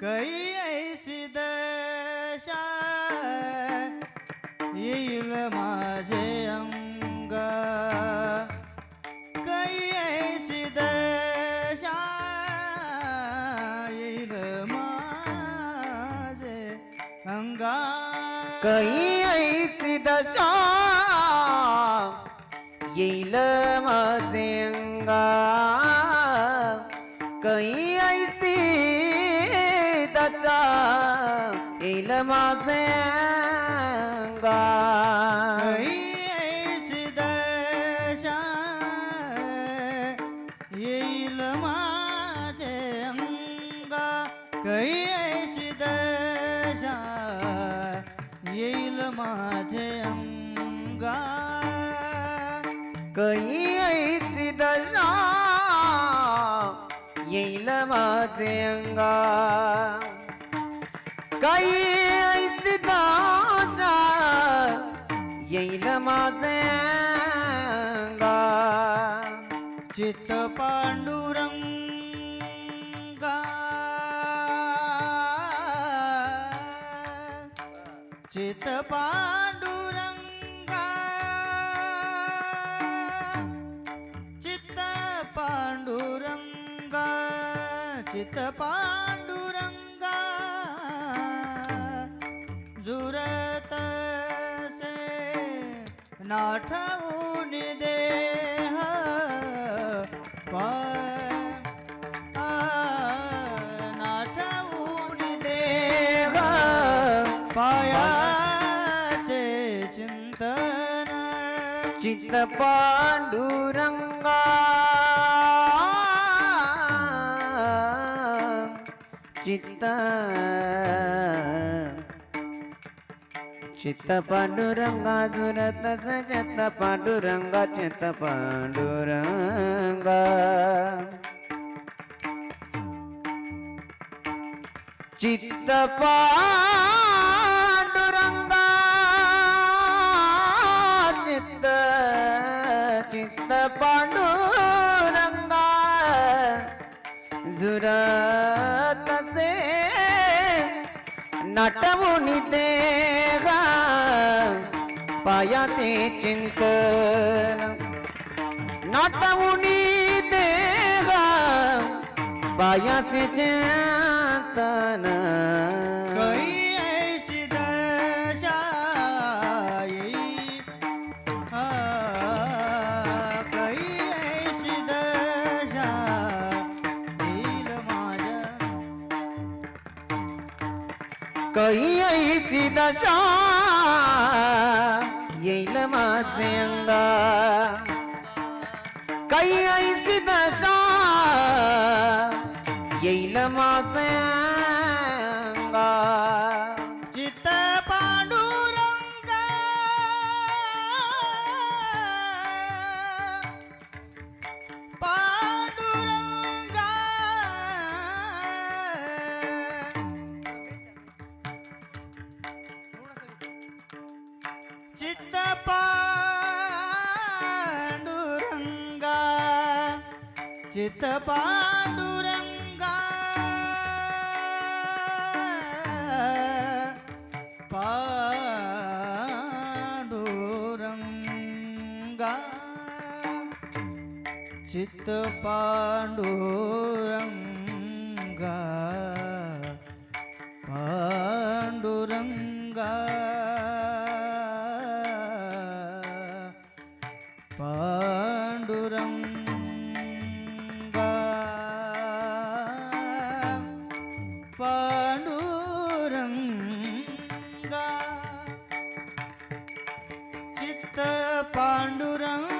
कई ऐसी दशा येईल माझे अंग. कै ऐसी दशा येईल माझे अंगा. कई ऐसी दशा येईल माझे अंग. माझे अंगा ऐशी दशा येईल माझे अंगा। कै ऐशी दशा येईल माझे अंगा। कही ऐसी दशा येईल माझे अंगा। काही येईल माझे अंगा चित्त पांडुरंगा चित्त पांडुरंगा चित्त पांडुरंगा चित्त पांडुरंगा కృష్ణ పాండురంగా చిత్త చిత్త పాండురంగా సురత సజత పాండురంగా చిత్త పాండురంగా చిత్త పా पांडुरंगा जुरत से नटमुनी देगा पायाचे चिंतन. नटमुनी देगा पायाचे चिंतन. கையை சிதஷா எயில மாசேங்க கையை சிதஷா எயில மாசேங்க అచ్యుత పాండురంగా పాండురంగా చిత్త పాండురంగా పా पांडुरंगा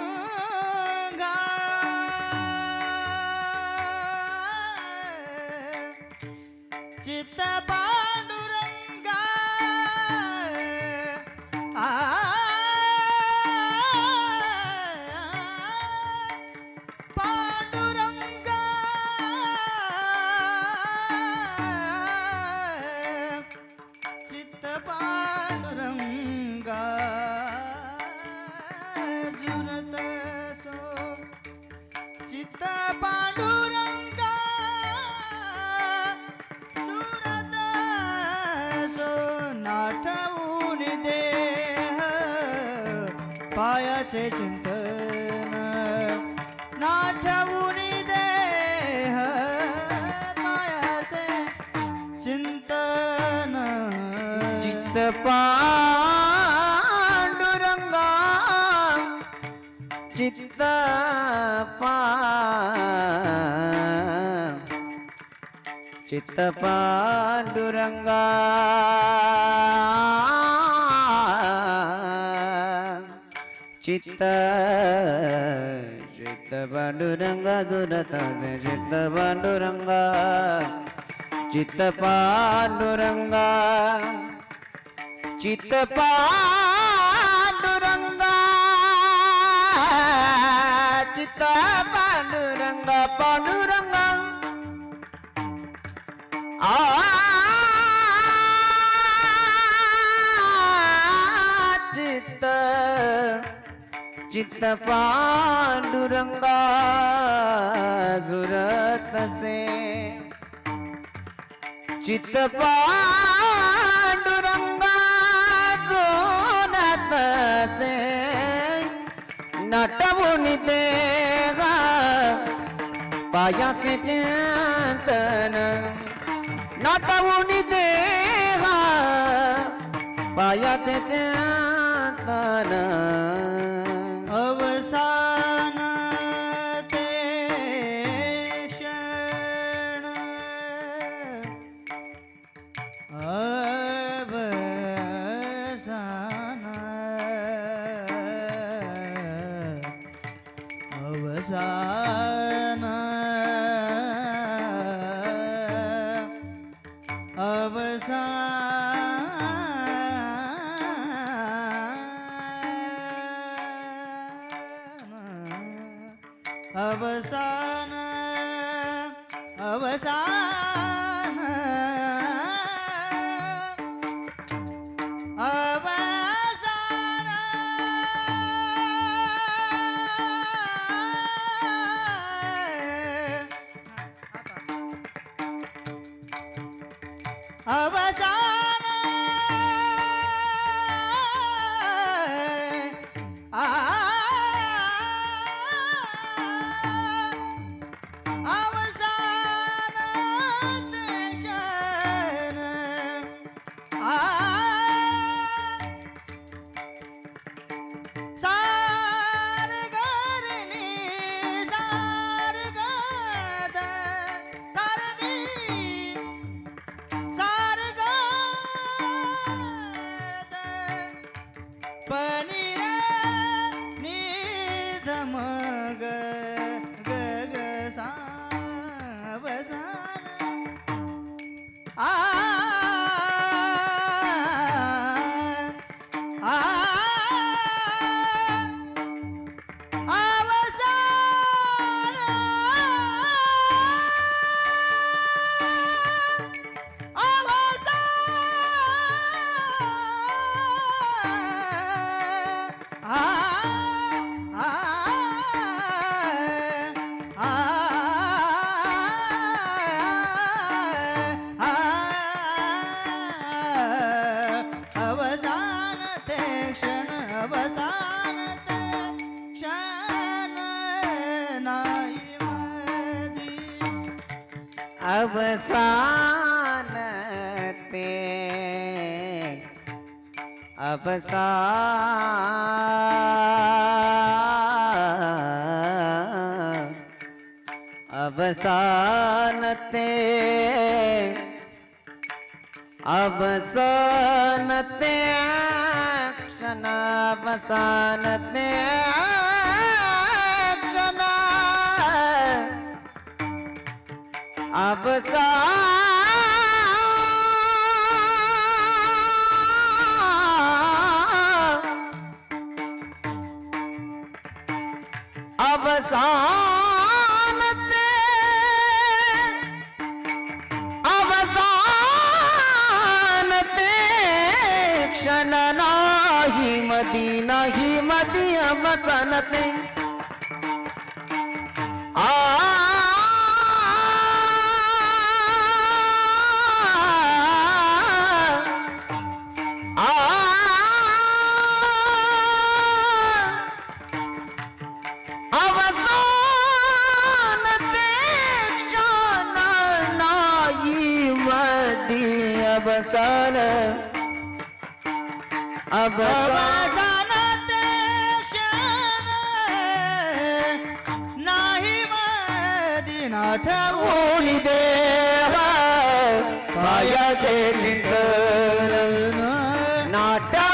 ठाऊन देह पायाचे चिंतन नाठवून देह पायाचे चिंतन. चित्त पांडुरंगा चित्त पा చిత్త పాండురంగా చిత్త చిత్త పాండురంగా జురత చిత్త పాండురంగా చిత్త పాండురంగా చిత్త పాండురంగా చిత్త పాండురంగా పాండురంగా पांडुरंगा आ चित्त चित्त पांडुरंगा जुरत से चित्त पांडुरंगा जोनात से नटवून देवा पायाचे चिंतन नटवून देवा पायाचे चिंतन अवसान ते क्षण. अवसान. अवसान. અવસાન અવસાન અવસાન અવસાન பனிர நீதமாக अफसानते अफसान अफसानते अफसानते क्षण अफसानते अवसान अवसान अवसान क्षण नाही मदी नाही मदी अवसान आ अवसान अभवासानात नाही मदिना ठरवून देवा. पायाचे चिंतन. नाट्या